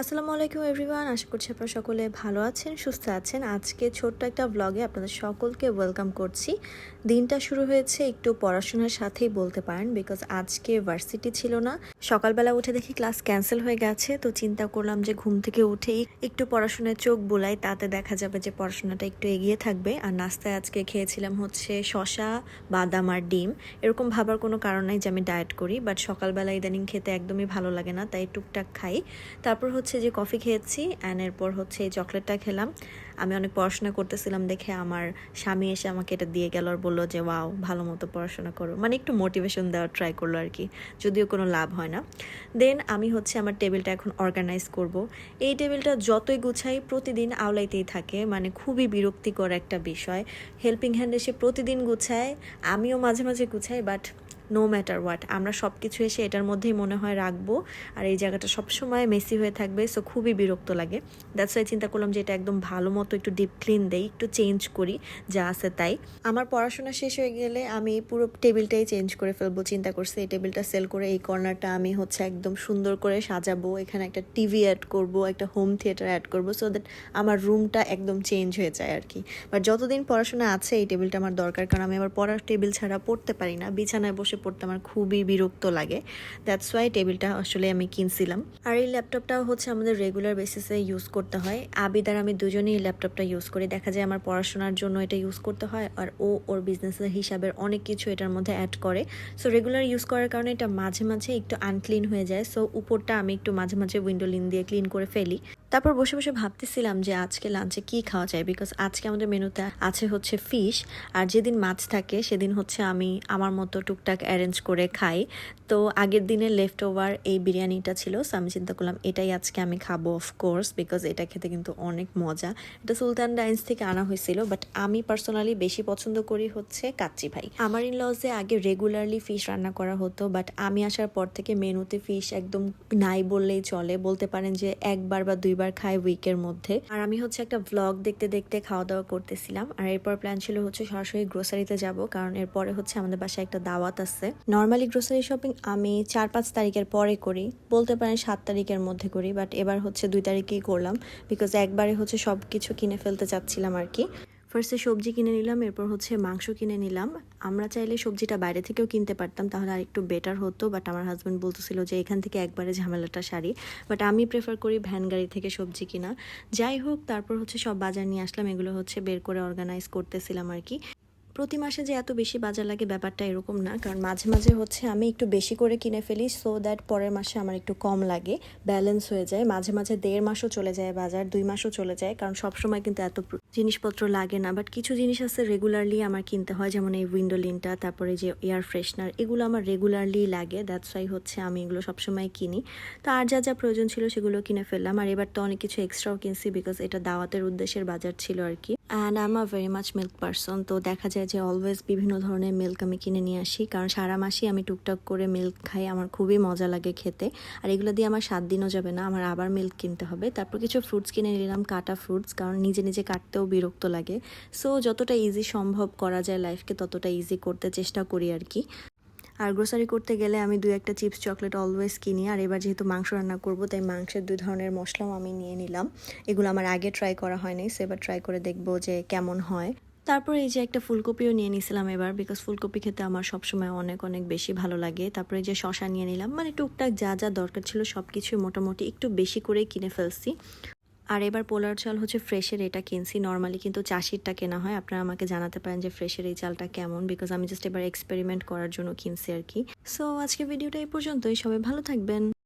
আসসালামু আলাইকুম এভরিওয়ান, আশা করছি আপনারা সকলে ভালো আছেন, সুস্থ আছেন। আজকে ছোট্ট একটা ব্লগে আপনাদের সকলকে ওয়েলকাম করছি। দিনটা শুরু হয়েছে একটু পড়াশোনার সাথেই বলতে পারেন বিকজ আজকে ভার্সিটি ছিল না। সকালবেলা উঠে দেখি ক্লাস ক্যান্সেল হয়ে গেছে, তো চিন্তা করলাম যে ঘুম থেকে উঠেই একটু পড়াশোনায় চোখ বোলাই, তাতে দেখা যাবে যে পড়াশোনাটা একটু এগিয়ে থাকবে। আর নাস্তায় আজকে খেয়েছিলাম হচ্ছে শশা বাদাম আর ডিম। এরকম ভাবার কোনো কারণ নাই যে আমি ডায়েট করি বাট সকালবেলা ইদানিং খেতে একদমই ভালো লাগে না, তাই টুকটাক খাই। তারপর হচ্ছে যে কফি খেয়েছি অ্যান্ড এরপর হচ্ছে এই চকলেটটা খেলাম। আমি অনেক পড়াশোনা করতেছিলাম দেখে আমার স্বামী এসে আমাকে এটা দিয়ে গেল আর বলল যে, ওয়াও, ভালো মতো পড়াশোনা করো। মানে একটু মোটিভেশন দেওয়ার ট্রাই করল আর কি, যদিও কোনো লাভ হয় না। দেন আমি হচ্ছে আমার টেবিলটা এখন অর্গানাইজ করব। এই টেবিলটা যতই গুছাই, প্রতিদিন আওলাইতেই থাকে মানে খুবই বিরক্তিকর একটা বিষয়। হেল্পিং হ্যান্ড এসে প্রতিদিন গুছায়, আমিও মাঝে মাঝে গুছাই বাট নো ম্যাটার হোয়াট আমরা সব কিছু এসে এটার মধ্যেই মনে হয় রাখব, আর এই জায়গাটা সবসময় মেসি হয়ে থাকবে সো খুবই বিরক্ত লাগে। দ্যাটস ওয়াই চিন্তা করলাম যে এটা একদম ভালো মতো একটু ডিপ ক্লিন দেই, একটু চেঞ্জ করি, যা আছে তাই। আমার পড়াশোনা শেষ হয়ে গেলে আমি পুরো টেবিলটাই চেঞ্জ করে ফেলব, চিন্তা করছি এই টেবিলটা সেল করে এই কর্নারটা আমি হচ্ছে একদম সুন্দর করে সাজাবো, এখানে একটা টিভি অ্যাড করব, একটা হোম থিয়েটার অ্যাড করব সো দ্যাট আমার রুমটা একদম চেঞ্জ হয়ে যায় আর কি। বাট যতদিন পড়াশোনা আছে, এই টেবিলটা আমার দরকার, কারণ আমি আবার পড়ার টেবিল ছাড়া পড়তে পারি না, বিছানায় বসে পড়তে আমার খুবই বিরক্ত লাগে। দ্যাটস ওয়াই টেবিলটা আসলে আমি কিনছিলাম। আর এই ল্যাপটপটাও হচ্ছে আমাদের রেগুলার বেসিসে ইউজ করতে হয়। আবিদ আর আমি দুজনেই ল্যাপটপটা ইউজ করি। দেখা যায় আমার পড়াশোনার জন্য এটা ইউজ করতে হয় আর ও ওর বিজনেসের হিসাবের অনেক কিছু এটার মধ্যে অ্যাড করে। সো রেগুলার ইউজ করার কারণে এটা মাঝে মাঝে একটু আনক্লিন হয়ে যায়। সো উপরটা আমি একটু মাঝে মাঝে উইন্ডো লিন দিয়ে ক্লিন করে ফেলি। তারপর বসে বসে ভাবতেছিলাম যে আজকে লাঞ্চে কি খাওয়া যায়? বিকজ আজকে আমাদের মেনুতে আছে হচ্ছে ফিশ আর যেদিন মাছ থাকে সেদিন হচ্ছে আমি আমার মতো টুকটাক অ্যারেঞ্জ করে খাই। তো আগের দিনের লেফট ওভার এই বিরিয়ানিটা ছিল সো আমি চিন্তা করলাম, এটাই আজকে আমি খাব অফকোর্স বিকজ এটা খেতে কিন্তু অনেক মজা। এটা সুলতান ডাইন্স থেকে আনা হয়েছিল বাট আমি পার্সোনালি বেশি পছন্দ করি হচ্ছে কাচ্চি ভাই। আমার ইন লজে আগে রেগুলারলি ফিশ রান্না করা হতো বাট আমি আসার পর থেকে মেনুতে ফিশ একদম নাই বললেই চলে। বলতে পারেন যে একবার বা দুইবার খাই উইকের মধ্যে। আর আমি হচ্ছে একটা ভ্লগ দেখতে দেখতে খাওয়া দাওয়া করতেছিলাম, আর এরপর প্ল্যান ছিল হচ্ছে সরাসরি গ্রোসারিতে যাব, কারণ এরপরে হচ্ছে আমাদের বাসায় একটা দাওয়াত আছে। নর্মালি গ্রোসারি শপিং আমি চার পাঁচ তারিখের পরে করি, বলতে পারেন সাত তারিখের মধ্যে করি বাট এবার হচ্ছে দুই তারিখেই করলাম বিকজ একবারে হচ্ছে সব কিছু কিনে ফেলতে চাচ্ছিলাম আর কি। ফার্স্টে সবজি কিনে নিলাম, এরপর হচ্ছে মাংস কিনে নিলাম। আমরা চাইলে সবজিটা বাইরে থেকেও কিনতে পারতাম, তাহলে আর একটু বেটার হতো বাট আমার হাজব্যান্ড বলতেছিল যে এখান থেকে একবারে ঝামেলাটা সারি। বাট আমি প্রেফার করি ভ্যান গাড়ি থেকে সবজি কিনা। যাই হোক, তারপর হচ্ছে সব বাজার নিয়ে আসলাম, এগুলো হচ্ছে বের করে অর্গানাইজ করতেছিলাম আর কি। প্রতি মাসে যে এত বেশি বাজার লাগে ব্যাপারটা এরকম না, কারণ মাঝে মাঝে হচ্ছে আমি একটু বেশি করে কিনে ফেলি সো দ্যাট পরের মাসে আমার একটু কম লাগে ব্যালেন্স হয়ে যায়। মাঝে মাঝে দেড় মাসও চলে যায় বাজার, দুই মাসও চলে যায়, কারণ সব সময় কিন্তু এত জিনিসপত্র লাগে না। বাট কিছু জিনিস আছে রেগুলারলি আমার কিনতে হয়, যেমন এই উইন্ডো লিনটা তারপরে যে এয়ার ফ্রেশনার এগুলো আমার রেগুলারলি লাগে। দ্যাটস ওয়াই হচ্ছে আমি এগুলো সবসময় কিনি। তো আর যা যা প্রয়োজন ছিল সেগুলো কিনে ফেললাম। আর এবার তো অনেক কিছু এক্সট্রাও কিনছি বিকজ এটা দাওয়াতের উদ্দেশ্যের বাজার ছিল আর কি। And I am a very much milk person তো দেখা যায় যে অলওয়েজ বিভিন্ন ধরনের মিল্ক আমি কিনে নিয়ে আসি। কারণ সারা মাসই আমি টুকটাক করে মিল্ক খাই, আমার খুবই মজা লাগে খেতে। আর এগুলো দিয়ে আমার সাত দিনও যাবে না, আমার আবার মিল্ক কিনতে হবে। তারপর কিছু ফ্রুটস কিনে নিলাম, কাটা ফ্রুটস কারণ নিজে নিজে কাটতেও বিরক্ত লাগে। সো যতটা ইজি সম্ভব করা যায় লাইফকে ততটা ইজি করতে চেষ্টা করি আর কি। আর গ্রোসারি করতে গেলে আমি দুই একটা চিপস চকলেট অলওয়েজ কিনি। আর এবার যেহেতু মাংস রান্না করব, তাই মাংসের দুই ধরনের মশলাও আমি নিয়ে নিলাম। এগুলো আমার আগে ট্রাই করা হয়নি সো এবার ট্রাই করে দেখব যে কেমন হয়। তারপর এই যে একটা ফুলকপিও নিয়ে নিছিলাম এবার বিকজ ফুলকপি খেতে আমার সবসময় অনেক অনেক বেশি ভালো লাগে। তারপরে যে শশা নিয়ে নিলাম মানে টুকটাক যা যা দরকার ছিল সব কিছুই মোটামুটি একটু বেশি করেই কিনে ফেলছি। আর এবার পোলার চাল হচ্ছে ফ্রেশের এটা কিনছি নর্মালি কিন্তু চাষিরটা কেনা হয়। আপনারা আমাকে জানাতে পারেন যে ফ্রেশের এই চালটা কেমন বিকজ আমি জাস্ট এবার এক্সপেরিমেন্ট করার জন্য কিনছি আর কি। সো আজকে ভিডিওটা এই পর্যন্তই, সবাই ভালো থাকবেন।